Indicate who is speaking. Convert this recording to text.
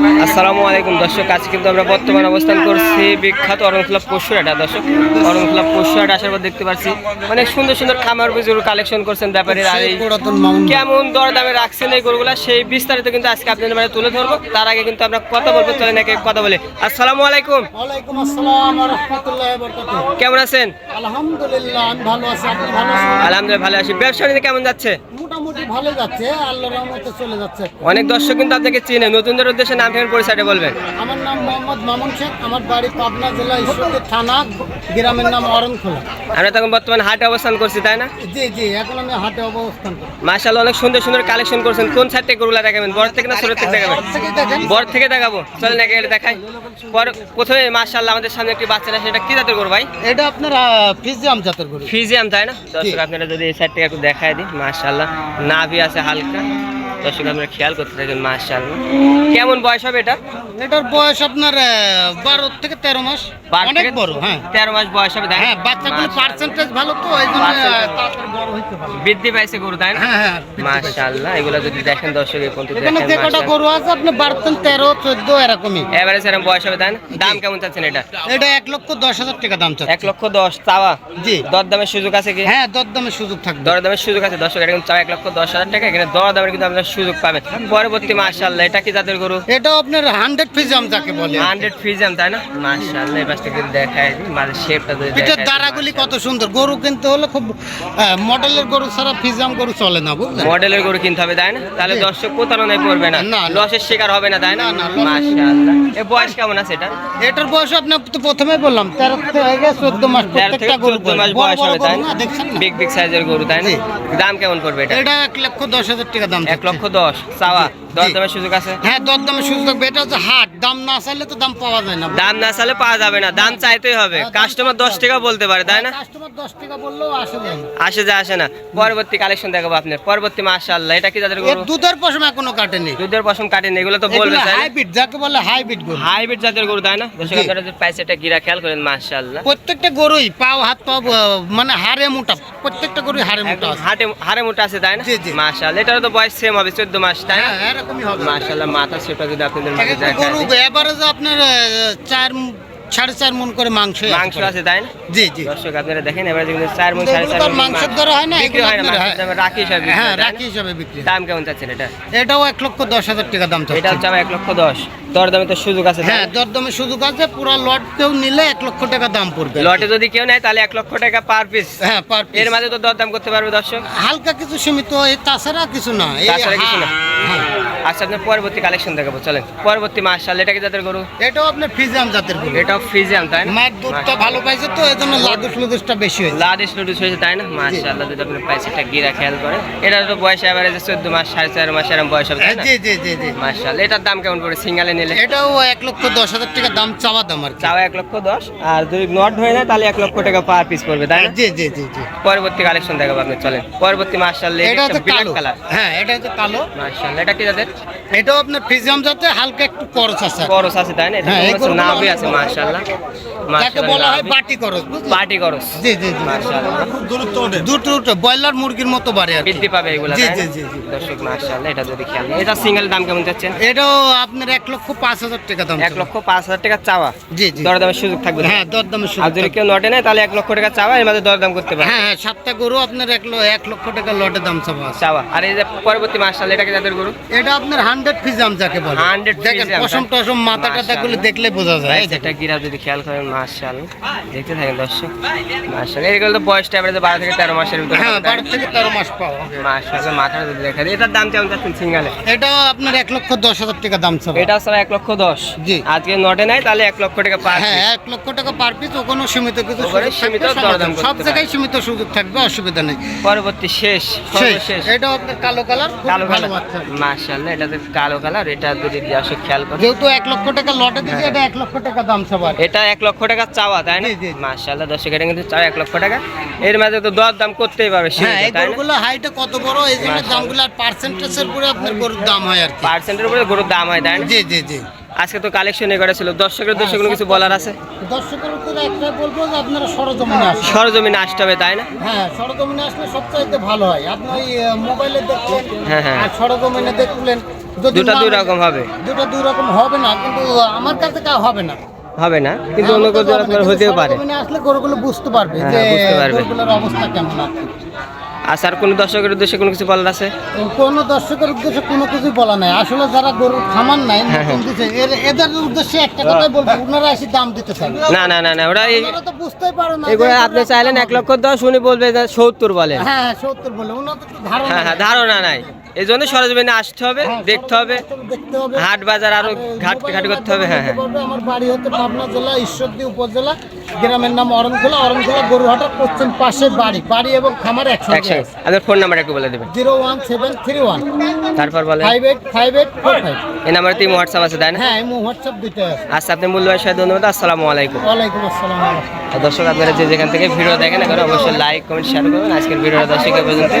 Speaker 1: আসসালামু আলাইকুম দর্শক আজকে কিন্তু আমরা বর্তমানে অবস্থান করছি বিখ্যাত অরণখোলা পশুরাটা দর্শক। অরণখোলা পশুরাটা আসার পর দেখতে পাচ্ছি অনেক সুন্দর সুন্দর খামার বুজুর কালেকশন করছেন ব্যাপারীর। আর এই কেমন দর দামে রাখছেন এই গরুগুলা সেই বিস্তারিত কিন্তু আজকে আপনাদের মানে তুলে ধরবো। তার আগে কিন্তু আমরা কথা বলব চলে নাকি কথা বলে। আসসালামু আলাইকুম। কেমন আছেন?
Speaker 2: আলহামদুলিল্লাহ ভালো আছি।
Speaker 1: আলহামদুলিল্লাহ ভালো আছি। ব্যবসা কেমন যাচ্ছে?
Speaker 2: মোটামুটি ভালো যাচ্ছে আল্লাহর রহমতে চলে যাচ্ছে।
Speaker 1: অনেক দর্শক কিন্তু আপনাকে চিনে নতুনদের উদ্দেশ্যে নাম ঠিকানা পরিচয়টা বলবেন।
Speaker 2: আমার নাম মোহাম্মদ মামুন শেখ আমার বাড়ি পাবনা জেলা ঈশ্বরদী থানা গ্রামের নাম অরণখোলা।
Speaker 1: আমরা তখন বর্তমানে হাটে অবস্থান করছি তাই না?
Speaker 2: জি জি এখন আমি হাটে অবস্থান করি
Speaker 1: মাশাআল্লাহ অনেক সুন্দর সুন্দর কালেকশন করছেন। কোন সাইড থেকে গরুলা দেখাবেন? বড় থেকে না ছোট থেকে দেখাবেন? বড় থেকে দেখাবো। চলেন নাকি এটা দেখাই। পর প্রথমে মাশাআল্লাহ আমাদের সামনে একটি বাচ্চা আছে সেটা কি জাতের গরু ভাই?
Speaker 2: এটা আপনার ফিজিয়াম জাতের গরু।
Speaker 1: ফিজিয়াম তাই না? দর্শক আপনারা যদি এই সাইড থেকে একটু দেখায় দিই মাশাআল্লাহ। নাভি আছে হালকা। দর্শক আমরা খেয়াল করতে থাকেন, মাশাআল্লাহ। কেমন বয়স হবে এটা?
Speaker 2: এটার বয়স আপনার বারো থেকে তেরো মাস। অনেক বড় হ্যাঁ।
Speaker 1: তেরো মাস বয়স হবে
Speaker 2: হ্যাঁ বাচ্চাগুলো পার্সেন্টেজ ভালো তো এই জন্য আহ,
Speaker 1: Percentage-
Speaker 2: তাড়াতাড়ি বড় হইতে পারে
Speaker 1: বৃদ্ধি পাইছে গরু তাই না?
Speaker 2: হ্যাঁ হ্যাঁ
Speaker 1: মাশাআল্লাহ এগুলো যদি দেখেন দর্শক এই পর্যন্ত
Speaker 2: এখানে যে কটা গরু আছে আপনি বারোতেন তেরো চোদ্দ এরকমই।
Speaker 1: এভারেজ এরকম বয়স হবে তাই না? দাম কেমন চাচ্ছেন এটা?
Speaker 2: এটা এক লক্ষ দশ হাজার টাকা দাম চাচ্ছে।
Speaker 1: এক লক্ষ দশ চাওয়া?
Speaker 2: জি।
Speaker 1: দর সুযোগ আছে কি?
Speaker 2: হ্যাঁ দরদামের সুযোগ থাকবে।
Speaker 1: দর দামের সুযোগ আছে দর্শক এটা কিন্তু চাওয়া এক লক্ষ দশ হাজার টাকা এখানে দর দামের কিন্তু আপনার সুযোগ পাবেন। পরবর্তী মাশাআল্লাহ এটা কি জাতের গরু?
Speaker 2: এটাও আপনার হান্ড্রেড ফিজাম যাকে বলে।
Speaker 1: হান্ড্রেড ফ্রিজাম তাই না? মাশাআল্লাহ এই পাশটা দেখায় মাঝে শেপটা যদি
Speaker 2: পিঠের দাঁড়াগুলি কত সুন্দর। গরু কিনতে হলে খুব মডেলের গরু ছাড়া ফিজাম গরু চলে না বুঝলেন?
Speaker 1: মডেলের গরু কিনতে হবে তাই না? তাহলে দর্শক প্রতারণায় পড়বে না।
Speaker 2: না, না।
Speaker 1: লসের শিকার হবে না তাই না? মাশাআল্লাহ। এ বয়স কেমন আছে এটা?
Speaker 2: এটার বয়স আপনি তো প্রথমে বললাম তেরো থেকে চোদ্দ মাস
Speaker 1: তেরো থেকে
Speaker 2: প্রত্যেকটা গরু
Speaker 1: মাস বয়স হবে তাই না
Speaker 2: দেখছেন
Speaker 1: বিগ বিগ সাইজের গরু তাই না? দাম কেমন পড়বে এটা?
Speaker 2: এটা এক লক্ষ দশ হাজার টাকা দাম
Speaker 1: এক লক্ষ দশ চাওয়া?
Speaker 2: জি।
Speaker 1: দর সুযোগ আছে?
Speaker 2: হ্যাঁ দর সুযোগ থাকবে এটা হচ্ছে হাট। দাম না চাইলে তো দাম পাওয়া যায় না।
Speaker 1: দাম না চালে পাওয়া যাবে না। দাম চাইতেই হবে। কাস্টমার দশ টাকা বলতে পারে তাই না?
Speaker 2: কাস্টমার দশ টাকা বললেও আসে যায়
Speaker 1: আসে যা আসে না। পরবর্তী কালেকশন দেখাবো আপনার। পরবর্তী মাশাআল্লাহ এটা কি তাদের গরু?
Speaker 2: দুধের পশম এখনও কাটেনি।
Speaker 1: দুধের পশম কাটেন এগুলো তো বলবে তাই
Speaker 2: হাইব্রিড যাকে বলে হাইব্রিড গরু।
Speaker 1: হাইব্রিড জাতের গরু তাই না? দর্শক আপনারা যে পাইছে গিরা খেয়াল করেন মাশাআল্লাহ।
Speaker 2: প্রত্যেকটা গরুই পাও হাত আহ, মানে হাড়ে মোটা। প্রত্যেকটা গরুই হাড়ে মোটা
Speaker 1: হাড়ে মোটা আছে তাই না। মাশাআল্লাহ এটারও তো বয়স সেম হবে 14 মাস তাই না?
Speaker 2: হ্যাঁ এরকমই হবে।
Speaker 1: মাশাআল্লাহ মাথা সেটা যদি আপনাদের মাঝে
Speaker 2: একটা গরু। এভারেজে আপনার চার সাড়ে চার মন করে মাংস
Speaker 1: মাংস আছে তাই না?
Speaker 2: জি জি।
Speaker 1: দর্শক আপনারা দেখেন এবারে কিন্তু চার মন সাড়ে চার মাংস।
Speaker 2: হয় না,
Speaker 1: বিক্রি হয় না রাখি হিসাবে
Speaker 2: হ্যাঁ
Speaker 1: হয়,
Speaker 2: রাখি হিসাবে বিক্রি।
Speaker 1: দাম কেমন চাচ্ছেন এটা?
Speaker 2: এটাও এক লক্ষ দশ হাজার টাকা দাম
Speaker 1: এটা হচ্ছে এক লক্ষ দশ। দর দামে তো সুযোগ আছে
Speaker 2: হ্যাঁ? দরদমে সুযোগ আছে পুরো লট কেউ নিলে এক লক্ষ টাকা দাম পড়বে।
Speaker 1: লটে যদি কেউ নেয় তাহলে এক লক্ষ টাকা পার পিস
Speaker 2: হ্যাঁ পার
Speaker 1: এর মাঝে তো দরদাম করতে পারবে দর্শক?
Speaker 2: হালকা কিছু সীমিত এই তাছাড়া কিছু না এই
Speaker 1: তাছাড়া কিছু না। আচ্ছা আপনার পরবর্তী কালেকশন দেখাবো চলেন। পরবর্তী মাসাল এটা কি যাদের গরু?
Speaker 2: এটাও আপনার জাতের গরু।
Speaker 1: এটাও ফ্রিজিয়াম তাই না?
Speaker 2: মায়ের দুধটা ভালো পাইছে তো এই জন্য লাদুস লুদুসটা বেশি হয়েছে।
Speaker 1: লাদেশ লুডুস হয়েছে তাই না? মাশাআল্লাহ পাইছে গিরা খেয়াল করে। এটা তো বয়স এভারেজে মাস সাড়ে চার মাস এরকম বয়স হবে
Speaker 2: জি জি জি জি।
Speaker 1: মাশাআল্লাহ এটার দাম কেমন পড়ে সিঙ্গালে নিলে?
Speaker 2: এটাও এক লক্ষ দশ হাজার টাকা দাম চাওয়া দাম আর
Speaker 1: চাওয়া এক লক্ষ দশ আর যদি নট হয়ে যায় তাহলে এক লক্ষ টাকা পার পিস পড়বে তাই না?
Speaker 2: জি জি জি জি।
Speaker 1: পরবর্তী কালেকশন দেখাবো আপনি চলেন। পরবর্তী মাশাআল্লাহ
Speaker 2: এটা হচ্ছে কালো। হ্যাঁ এটা হচ্ছে কালো।
Speaker 1: মাশাআল্লাহ এটা কি যাদের
Speaker 2: এটাও আপনার ফিজিয়াম জাতে হালকা একটু করস আছে।
Speaker 1: করস আছে তাই না? এটা
Speaker 2: হ্যাঁ,
Speaker 1: নাভি আছে মাশাআল্লাহ।
Speaker 2: যাকে বলা হয় বাটি করস
Speaker 1: করস।
Speaker 2: জি জি জি।
Speaker 1: মাশাআল্লাহ।
Speaker 2: ব্রয়লার মুরগির মতো বাড়ে আর
Speaker 1: বৃদ্ধি পাবে এগুলা
Speaker 2: জি, জি, জি।
Speaker 1: দর্শক মাশাআল্লাহ এটা যদি খেয়াল এটা সিঙ্গেল দাম কেমন যাচ্ছেন
Speaker 2: এটাও আপনার এক লক্ষ পাঁচ হাজার টাকা দাম
Speaker 1: এক লক্ষ পাঁচ হাজার টাকা চাওয়া?
Speaker 2: জি জি।
Speaker 1: দরদামের সুযোগ থাকবে
Speaker 2: হ্যাঁ দরদামের
Speaker 1: আর যদি কেউ নটে নেয় তাহলে এক লক্ষ টাকা চাওয়া এর মাঝে দরদাম করতে পারে
Speaker 2: হ্যাঁ হ্যাঁ সাতটা গরু আপনার এক ল- এক লক্ষ টাকা লটে দাম চাওয়া
Speaker 1: চাওয়া। আর এই যে পরবর্তী মাসাল এটা কি যাদের গরু?
Speaker 2: এটা আপনার হান্ড্রেড ফিজাম যাকে বলে।
Speaker 1: 100
Speaker 2: দেখেন পশম টসম মাথা টাথা গুলো দেখলে বোঝা যায় দেখেন।
Speaker 1: গিরা যদি খেয়াল করেন মাসাল দেখতে থাকেন দর্শক মাসাল এগুলো তো বয়সটা এবারে বারো থেকে তেরো মাসের ভিতরে
Speaker 2: হ্যাঁ বারো থেকে তেরো মাস পাওয়া
Speaker 1: মাসাল মাথা যদি দেখা যায় এটার দাম কেমন যাচ্ছেন সিঙ্গালে?
Speaker 2: এটাও আপনার এক লক্ষ দশ হাজার টাকা দাম চাওয়া
Speaker 1: এটা হচ্ছে এক লক্ষ দশ।
Speaker 2: জি।
Speaker 1: আজকে নটে নাই তাহলে এক লক্ষ টাকা পার
Speaker 2: হ্যাঁ এক লক্ষ টাকা পার পিস ওখানেও সীমিত কিছু
Speaker 1: সীমিত দরদাম
Speaker 2: সব জায়গায় সীমিত সুযোগ থাকবে অসুবিধা নেই।
Speaker 1: পরবর্তী শেষ
Speaker 2: শেষ। এটাও আপনার কালো কালার
Speaker 1: কালো কালার।
Speaker 2: বাচ্চা।
Speaker 1: মাশাআল্লাহ এটা তো কালো কালার এটা যদি আসে খেয়াল করে।
Speaker 2: যেহেতু এক লক্ষ টাকা লটে দিচ্ছে এটা এক লক্ষ টাকা দাম সবার।
Speaker 1: এটা এক লক্ষ টাকা চাওয়া তাই না। মাশাআল্লাহ দর্শক এটা কিন্তু চাওয়া এক লক্ষ টাকা। এর মাঝে তো দর দাম করতেই পারবে
Speaker 2: হ্যাঁ এই গরুগুলো হাইটটা কত বড় এই জন্য। দামগুলো আর পার্সেন্টেজের উপরে আপনার গরুর দাম হয় আর কি।
Speaker 1: পার্সেন্টের উপরে গরুর দাম হয় তাই না?
Speaker 2: জি জি জি।
Speaker 1: আজকে তো কালেকশন এগারো ছিল। দর্শকের উদ্দেশ্যে কোনো কিছু বলার আছে?
Speaker 2: দর্শকের উপরে একটা বলব যে আপনারা সরজমিনে আসেন।
Speaker 1: সরজমিনে আসতে হবে তাই না?
Speaker 2: হ্যাঁ সরজমিনে আসলে সবচাইতে ভালো হয়। আপনি ওই মোবাইলে দেখলেন
Speaker 1: হ্যাঁ, হ্যাঁ।
Speaker 2: আর সরজমিনে দেখলেন যদি
Speaker 1: দুটো দুই রকম হবে।
Speaker 2: দুটো দুই রকম হবে না কিন্তু আমার কাছে কা হবে না।
Speaker 1: হবে না কিন্তু অন্য কোথাও আপনার হতেও পারে।
Speaker 2: আসলে গরুগুলো বুঝতে পারবে
Speaker 1: হ্যাঁ,
Speaker 2: যে। গরুগুলোর অবস্থা কেমন আছে।
Speaker 1: আর স্যার কোনো দর্শকের উদ্দেশ্যে কোনো কিছু বলার আছে?
Speaker 2: কোনো দর্শকের উদ্দেশ্যে কোনো কিছু বলা নাই। আসলে যারা গরুর খামার নাই
Speaker 1: হ্যাঁ,
Speaker 2: এর এদের উদ্দেশ্যে একটা কথাই বলব ওনারা এসে দাম দিতে চান।
Speaker 1: না না না না ওরা
Speaker 2: তো বুঝতেই পারো না
Speaker 1: এগুলো আপনি চাইলেন এক লক্ষ দশ উনি বলবে সত্তর বলে
Speaker 2: হ্যাঁ হ্যাঁ সত্তর বলে ওনার তো ধারণা
Speaker 1: হ্যাঁ হ্যাঁ ধারণা নাই। এই জন্য সরজমিনে আসতে হবে
Speaker 2: হ্যাঁ,
Speaker 1: দেখতে হবে হাট বাজার আরও ঘাট ঘাট করতে হবে হ্যাঁ হ্যাঁ।
Speaker 2: আমার বাড়ি হচ্ছে পাবনা জেলা ঈশ্বরদী উপজেলা গ্রামের নাম অরণখোলা। অরণখোলা গরুহাটার পশ্চিম পাশে বাড়ি বাড়ি এবং খামার একসঙ্গে।
Speaker 1: একসঙ্গে। আপনার ফোন নাম্বার একটু বলে দেবেন।
Speaker 2: Zero one seven three one.
Speaker 1: তারপর বলে
Speaker 2: five eight five eight four five
Speaker 1: এই নাম্বারে তিন হোয়াটসঅ্যাপ আছে তাই না?
Speaker 2: হ্যাঁ এমন হোয়াটসঅ্যাপ দুইটা আছে।
Speaker 1: আচ্ছা আপনি মূল্যবান সাহেব ধন্যবাদ আসসালামু আলাইকুম।
Speaker 2: ওয়ালাইকুম আসসালাম।
Speaker 1: দর্শক আপনারা যে যেখান থেকে ভিডিও দেখেন এখন অবশ্যই লাইক কমেন্ট শেয়ার করবেন। আজকের ভিডিওটা দর্শকের পর্যন্ত